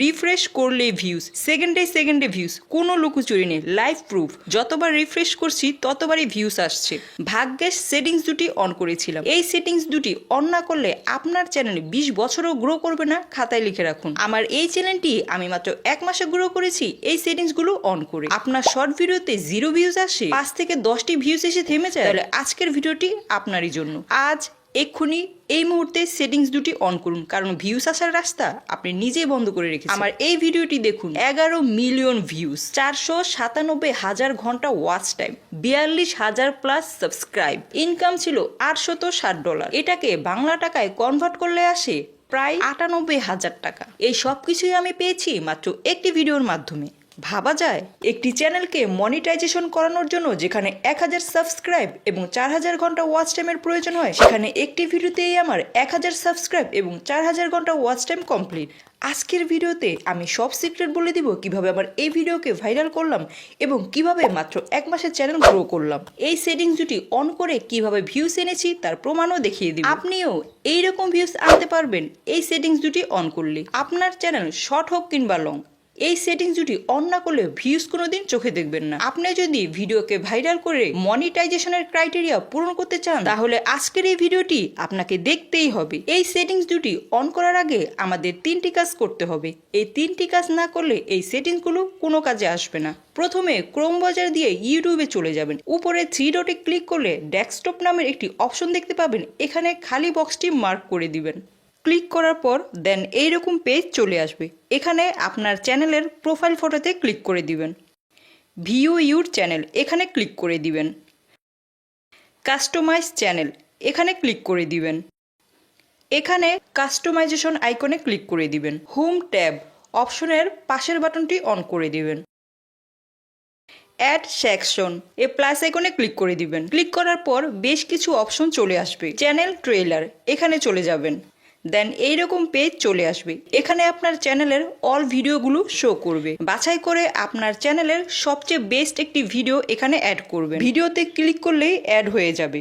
Refresh করলে views, সেকেন্ডে সেকেন্ডে ভিউজ, কোনো লুকোচুরি নেই লাইভ প্রুফ যতবার রিফ্রেশ করছি, ততবারই ভিউজ আসছে। ভাগ্যের সেটিংস দুটি অন করেছিলাম। এই সেটিংস দুটি অন না করলে আপনার চ্যানেল বিশ বছরও গ্রো করবে না, খাতায় লিখে রাখুন। আমার এই চ্যানেলটি আমি মাত্র এক মাসে গ্রো করেছি, এই সেটিংসগুলো অন করে। আপনার শর্ট ভিডিওতে জিরো ভিউজ আসে, পাঁচ থেকে দশটি ভিউজ এসে থেমে যায়, তাহলে আজকের ভিডিওটি আপনারই জন্য। আজ এক্ষুনি এই মুহূর্তে সেটিংস দুটি অন করুন। কারণ ভিউস আসার রাস্তা আপনি নিজেই বন্ধ করে রেখেছেন। আমার এই ভিডিওটি দেখুন। এগারো মিলিয়ন ভিউস চারশো সাতানব্বই হাজার ঘণ্টা ওয়াচ টাইম বিয়াল্লিশ হাজার প্লাস সাবস্ক্রাইব ইনকাম ছিল আটশত ষাট ডলার এটাকে বাংলা টাকায় কনভার্ট করলে আসে প্রায় আটানব্বই হাজার টাকা। এই সব কিছুই আমি পেয়েছি মাত্র একটি ভিডিওর মাধ্যমে। ভাবা যায়? একটি চ্যানেলকে মনিটাইজেশন করানোর জন্য যেখানে এক হাজার সাবস্ক্রাইব এবং চার হাজার ঘণ্টা ওয়াচ টাইমের প্রয়োজন হয়, সেখানে একটি ভিডিওতেই আমার এক হাজার সাবস্ক্রাইব এবং চার হাজার ঘণ্টা ওয়াচ টাইম কমপ্লিট। আজকের ভিডিওতে আমি সব সিক্রেট বলে দিব কীভাবে আমার এই ভিডিওকে ভাইরাল করলাম এবং কীভাবে মাত্র এক মাসের চ্যানেল গ্রো করলাম। এই সেটিংস দুটি অন করে কীভাবে ভিউস এনেছি তার প্রমাণও দেখিয়ে দিব। আপনিও এইরকম ভিউস আনতে পারবেন এই সেটিংস দুটি অন করলে। আপনার চ্যানেল শর্ট হোক কিংবা লং এই সেটিংস দুটি অন না করলে ভিউজ কোনো দিন চোখে দেখবেন না। আপনি যদি ভিডিওকে ভাইরাল করে মনিটাইজেশনের ক্রাইটেরিয়া পূরণ করতে চান, তাহলে আজকের এই ভিডিওটি আপনাকে দেখতেই হবে। এই সেটিংস দুটি অন করার আগে আমাদের তিনটি কাজ করতে হবে। এই তিনটি কাজ না করলে এই সেটিংসগুলো কোনো কাজে আসবে না। প্রথমে ক্রোম বাজার দিয়ে ইউটিউবে চলে যাবেন। উপরে থ্রি ডটে ক্লিক করলে ডেস্কটপ নামের একটি অপশন দেখতে পাবেন। এখানে খালি বক্সটি মার্ক করে দিবেন। ক্লিক করার পর দেন এইরকম পেজ চলে আসবে। এখানে আপনার চ্যানেলের প্রোফাইল ফটোতে ক্লিক করে দিবেন। ভিউ ইউর চ্যানেল এখানে ক্লিক করে দিবেন। কাস্টমাইজ চ্যানেল এখানে ক্লিক করে দিবেন। এখানে কাস্টমাইজেশন আইকনে ক্লিক করে দিবেন। হোম ট্যাব অপশনের পাশের বাটনটি অন করে দিবেন। অ্যাড সেকশন এ প্লাস আইকনে ক্লিক করে দিবেন। ক্লিক করার পর বেশ কিছু অপশন চলে আসবে। চ্যানেল ট্রেলার এখানে চলে যাবেন। দেন এইরকম পেজ চলে আসবে। এখানে আপনার চ্যানেলের অল ভিডিওগুলো শো করবে। বাছাই করে আপনার চ্যানেলের সবচেয়ে বেস্ট একটি ভিডিও এখানে অ্যাড করবেন। ভিডিওতে ক্লিক করলেই অ্যাড হয়ে যাবে।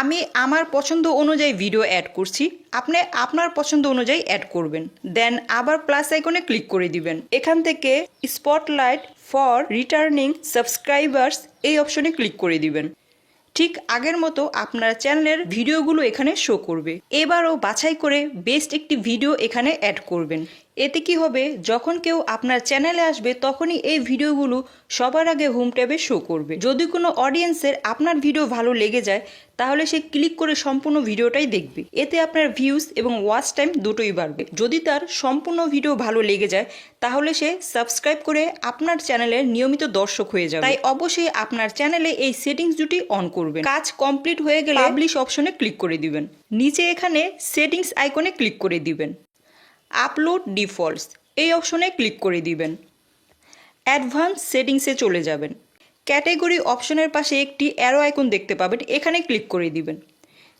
আমি আমার পছন্দ অনুযায়ী ভিডিও অ্যাড করছি। আপনি আপনার পছন্দ অনুযায়ী অ্যাড করবেন। দেন আবার প্লাস আইকনে ক্লিক করে দিবেন। এখান থেকে স্পটলাইট ফর রিটার্নিং সাবস্ক্রাইবার্স এই অপশনে ক্লিক করে দিবেন। ঠিক আগের মতো আপনার চ্যানেলের ভিডিওগুলো এখানে শো করবে। এবারও বাছাই করে বেস্ট একটি ভিডিও এখানে অ্যাড করবেন। এতে কি হবে? যখন কেউ আপনার চ্যানেলে আসবে তখনই এই ভিডিওগুলো সবার আগে হোম ট্যাবে শো করবে। যদি কোনো অডিয়েন্সের আপনার ভিডিও ভালো লেগে যায় তাহলে সে ক্লিক করে সম্পূর্ণ ভিডিওটাই দেখবে। এতে আপনার ভিউজ এবং ওয়াচ টাইম দুটোই বাড়বে। যদি তার সম্পূর্ণ ভিডিও ভালো লেগে যায় তাহলে সে সাবস্ক্রাইব করে আপনার চ্যানেলের নিয়মিত দর্শক হয়ে যাবে। তাই অবশ্যই আপনার চ্যানেলে এই সেটিংস দুটি অন করবেন। কাজ কমপ্লিট হয়ে গেলে পাবলিশ অপশনে ক্লিক করে দিবেন। নিচে এখানে সেটিংস আইকনে ক্লিক করে দিবেন। আপলোড ডিফল্টস এই অপশনে ক্লিক করে দিবেন। অ্যাডভান্স সেটিংসে চলে যাবেন। ক্যাটেগরি অপশনের পাশে একটি অ্যারো আইকন দেখতে পাবেন, এখানে ক্লিক করে দিবেন।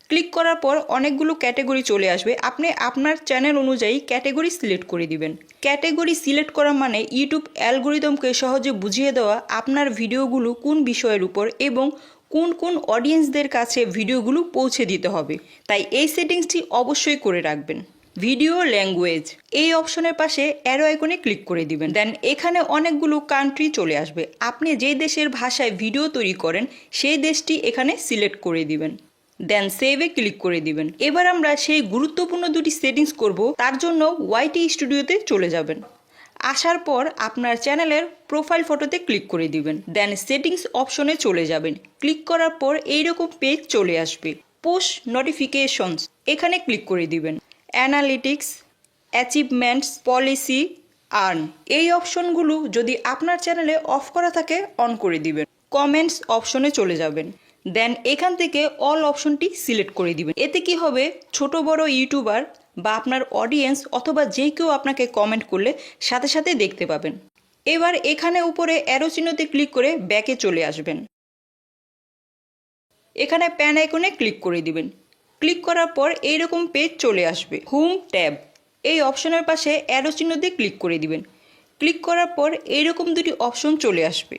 ক্লিক করার পর অনেকগুলো ক্যাটেগরি চলে আসবে। আপনি আপনার চ্যানেল অনুযায়ী ক্যাটেগরি সিলেক্ট করে দিবেন। ক্যাটেগরি সিলেক্ট করা মানে ইউটিউব অ্যালগোরিদমকে সহজে বুঝিয়ে দেওয়া আপনার ভিডিওগুলো কোন বিষয়ের উপর এবং কোন কোন অডিয়েন্সদের কাছে ভিডিওগুলো পৌঁছে দিতে হবে। তাই এই সেটিংসটি অবশ্যই করে রাখবেন। ভিডিও ল্যাঙ্গুয়েজ এই অপশনের পাশে অ্যারো আইকনে ক্লিক করে দিবেন। দেন এখানে অনেকগুলো কান্ট্রি চলে আসবে। আপনি যে দেশের ভাষায় ভিডিও তৈরি করেন, সেই দেশটি এখানে সিলেক্ট করে দিবেন। দেন সেভে ক্লিক করে দিবেন। এবার আমরা সেই গুরুত্বপূর্ণ দুটি সেটিংস করব। তার জন্য ওয়াইটি স্টুডিওতে চলে যাবেন। আসার পর আপনার চ্যানেলের প্রোফাইল ফটোতে ক্লিক করে দিবেন। দেন সেটিংস অপশনে চলে যাবেন। ক্লিক করার পর এইরকম পেজ চলে আসবে। পোস্ট নোটিফিকেশনস এখানে ক্লিক করে দিবেন। Analytics, achievements, policy, earn. এই অপশনগুলো যদি আপনার চ্যানেলে অফ করা থাকে, অন করে দিবেন। কমেন্টস অপশনে চলে যাবেন। দেন এখান থেকে অল অপশনটি সিলেক্ট করে দিবেন। এতে কি হবে? ছোট, বড় ইউটিউবার বা আপনার অডিয়েন্স অথবা যে কেউ আপনাকে কমেন্ট করলে সাথে সাথে দেখতে পাবেন। এবার এখানে উপরে অ্যারো চিহ্নতে ক্লিক করে ব্যাকে চলে আসবেন। এখানে প্যান আইকনে ক্লিক করে দিবেন। ক্লিক করার পর এইরকম পেজ চলে আসবে হোম ট্যাব এই অপশনের পাশে অ্যারো চিহ্ন দিয়ে ক্লিক করে দিবেন। ক্লিক করার পর এইরকম দুটি অপশন চলে আসবে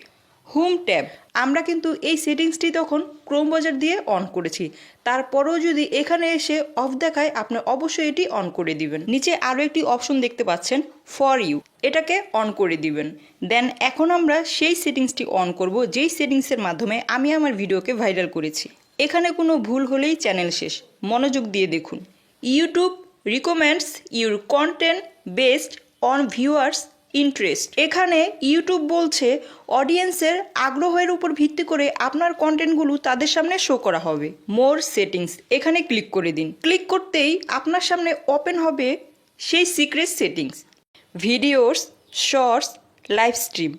হোম ট্যাব আমরা কিন্তু এই সেটিংসটি তখন ক্রোম বাজার দিয়ে অন করেছি। তারপরেও যদি এখানে এসে অফ দেখায়, আপনি অবশ্যই এটি অন করে দিবেন। নিচে আরও একটি অপশন দেখতে পাচ্ছেন ফর ইউ এটাকে অন করে দিবেন। দেন এখন আমরা সেই সেটিংসটি অন করব, যেই সেটিংসের মাধ্যমে আমি আমার ভিডিওকে ভাইরাল করেছি। এখানে কোনো ভুল হলেই চ্যানেল শেষ। মনোযোগ দিয়ে দেখুন। YouTube recommends your content based on viewers interest. এখানে ইউটিউব বলছে, অডিয়েন্সের আগ্রহের উপর ভিত্তি করে আপনার কন্টেন্টগুলো তাদের সামনে শো করা হবে। মোর সেটিংস এখানে ক্লিক করে দিন। ক্লিক করতেই আপনার সামনে ওপেন হবে সেই secret settings videos shorts live stream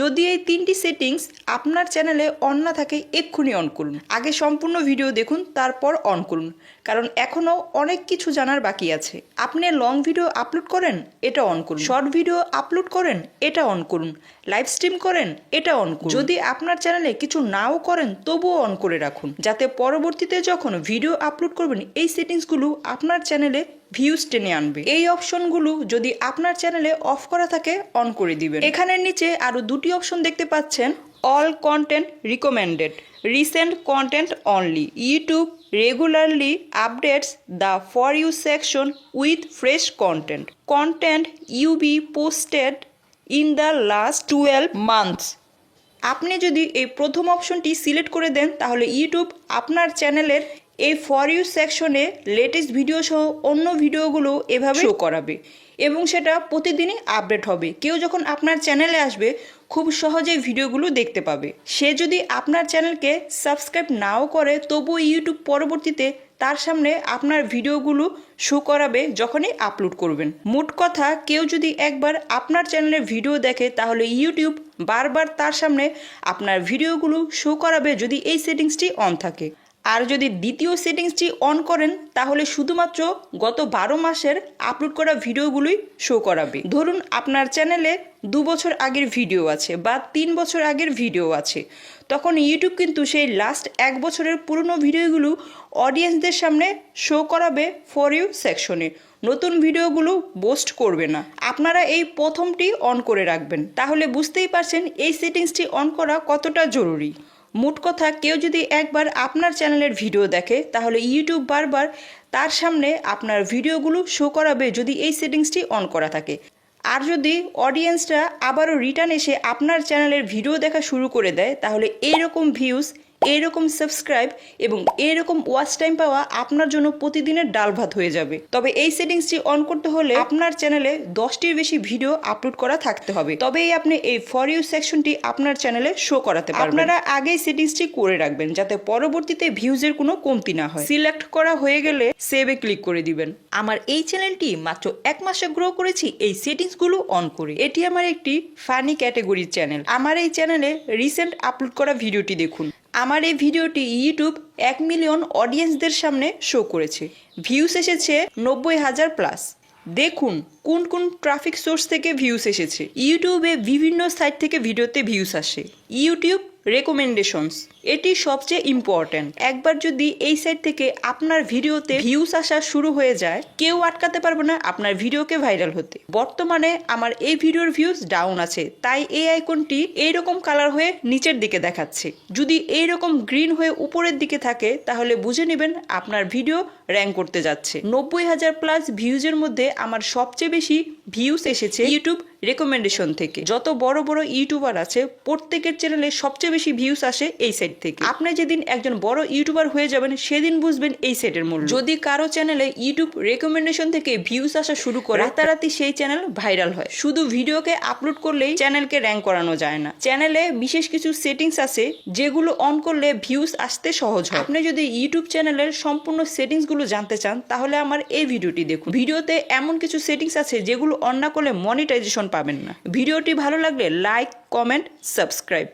যদি এই তিনটি সেটিংস আপনার চ্যানেলে অন না থাকে, এক্ষুনি অন করুন। আগে সম্পূর্ণ ভিডিও দেখুন, তারপর অন করুন। কারণ এখনও অনেক কিছু জানার বাকি আছে। আপনি লং ভিডিও আপলোড করেন, এটা অন করুন। শর্ট ভিডিও আপলোড করেন, এটা অন করুন। লাইভ স্ট্রিম করেন, এটা অন করুন। যদি আপনার চ্যানেলে কিছু নাও করেন, তবুও অন করে রাখুন। যাতে পরবর্তীতে যখন ভিডিও আপলোড করবেন, এই সেটিংসগুলো আপনার চ্যানেলে ভিউজ টেনে আনবে। এই অপশনগুলো যদি আপনার চ্যানেলে অফ করা থাকে অন করে দিবেন। এখানের নিচে আরও দুটি অপশন দেখতে পাচ্ছেন all content recommended recent content only YouTube regularly updates the for you section with fresh content content you be posted in the last twelve months আপনি যদি এই প্রথম অপশনটি সিলেক্ট করে দেন, তাহলে ইউটিউব আপনার চ্যানেলের এই ফর ইউ সেকশনে লেটেস্ট ভিডিও সহ অন্য ভিডিওগুলো এভাবে শো করাবে এবং সেটা প্রতিদিনই আপডেট হবে। কেউ যখন আপনার চ্যানেলে আসবে, খুব সহজেই ভিডিওগুলো দেখতে পাবে। সে যদি আপনার চ্যানেলকে সাবস্ক্রাইব নাও করে, তবুও ইউটিউব পরবর্তীতে তার সামনে আপনার ভিডিওগুলো শো করাবে যখনই আপলোড করবেন। মোট কথা, কেউ যদি একবার আপনার চ্যানেলের ভিডিও দেখে, তাহলে ইউটিউব বারবার তার সামনে আপনার ভিডিওগুলো শো করাবে যদি এই সেটিংসটি অন থাকে। আর যদি দ্বিতীয় সেটিংসটি অন করেন, তাহলে শুধুমাত্র গত বারো মাসের আপলোড করা ভিডিওগুলোই শো করাবে। ধরুন আপনার চ্যানেলে দু বছর আগের ভিডিও আছে বা তিন বছর আগের ভিডিও আছে। তখন ইউটিউব কিন্তু সেই লাস্ট এক বছরের পুরনো ভিডিওগুলো অডিয়েন্সদের সামনে শো করাবে ফর ইউ সেকশনে নতুন ভিডিওগুলো বোস্ট করবে না। আপনারা এই প্রথমটি অন করে রাখবেন। তাহলে বুঝতেই পারছেন এই সেটিংসটি অন করা কতটা জরুরি। মোট কথা, কেউ যদি একবার আপনার চ্যানেলের ভিডিও দেখে, তাহলে ইউটিউব বারবার তার সামনে আপনার ভিডিওগুলো শো করাবে যদি এই সেটিংসটি অন করা থাকে। আর যদি অডিয়েন্সরা আবারও রিটার্ন এসে আপনার চ্যানেলের ভিডিও দেখা শুরু করে দেয়, তাহলে এইরকম ভিউজ এইরকম সাবস্ক্রাইব এবং এরকম ওয়াচ টাইম পাওয়া আপনার জন্য প্রতিদিনের ডাল ভাত হয়ে যাবে। তবে এই সেটিংসটি অন করতে হলে আপনার চ্যানেলে দশটির বেশি ভিডিও আপলোড করা থাকতে হবে। তবেই আপনি এই ফর ইউ সেকশনটি আপনার চ্যানেলে শো করাতে পারবেন। আপনারা আগেই সেটিংসটি করে রাখবেন যাতে পরবর্তীতে ভিউজের কোনো কমতি না হয়। সিলেক্ট করা হয়ে গেলে সেভে ক্লিক করে দিবেন। আমার এই চ্যানেলটি মাত্র এক মাসে গ্রো করেছি, এই সেটিংসগুলো অন করে। এটি আমার একটি ফানি ক্যাটাগরির চ্যানেল আমার এই চ্যানেলে রিসেন্ট আপলোড করা ভিডিওটি দেখুন। আমার এই ভিডিওটি ইউটিউব এক মিলিয়ন অডিয়েন্সদের সামনে শো করেছে। ভিউস এসেছে নব্বই হাজার প্লাস দেখুন কোন কোন ট্রাফিক সোর্স থেকে ভিউস এসেছে। ইউটিউবে বিভিন্ন সাইট থেকে ভিডিওতে ভিউস আসে। ইউটিউব রেকমেন্ডেশনস এটি সবচেয়ে ইম্পর্ট্যান্ট একবার যদি এই সাইট থেকে আপনার ভিডিওতে ভিউস আসা শুরু হয়ে যায়, কেউ আটকাতে পারবে না আপনার ভিডিওকে ভাইরাল হতে। বর্তমানে আমার এই ভিডিওর ভিউজ ডাউন আছে, তাই এই আইকনটি এইরকম কালার হয়ে নিচের দিকে দেখাচ্ছে। যদি এইরকম গ্রিন হয়ে উপরের দিকে থাকে, তাহলে বুঝে নেবেন আপনার ভিডিও র্যাঙ্ক করতে যাচ্ছে। নব্বই হাজার প্লাস ভিউজের মধ্যে আমার সবচেয়ে বেশি ভিউস এসেছে ইউটিউব রেকমেন্ডেশন থেকে। যত বড় বড় ইউটিউবার আছে, প্রত্যেকের চ্যানেলে সবচেয়ে বেশি ভিউস আসে এই সাইট থেকে। আপনি যেদিন একজন বড় ইউটিউবার হয়ে যাবেন, সেদিন বুঝবেন এই সেটের মূল্য। যদি কারও চ্যানেলে ইউটিউব রেকমেন্ডেশন থেকে ভিউস আসা শুরু করে, রাতারাতি সেই চ্যানেল ভাইরাল হয়। শুধু ভিডিওকে আপলোড করলেই চ্যানেলকে র্যাঙ্ক করানো যায় না। চ্যানেলে বিশেষ কিছু সেটিংস আছে, যেগুলো অন করলে ভিউস আসতে সহজ হয়। আপনি যদি ইউটিউব চ্যানেলের সম্পূর্ণ সেটিংসগুলো জানতে চান, তাহলে আমার এই ভিডিওটি দেখুন। ভিডিওতে এমন কিছু সেটিংস আছে যেগুলো অন্য করলে মনিটাইজেশন পাবেন না। ভিডিওটি ভালো লাগলে লাইক কমেন্ট সাবস্ক্রাইব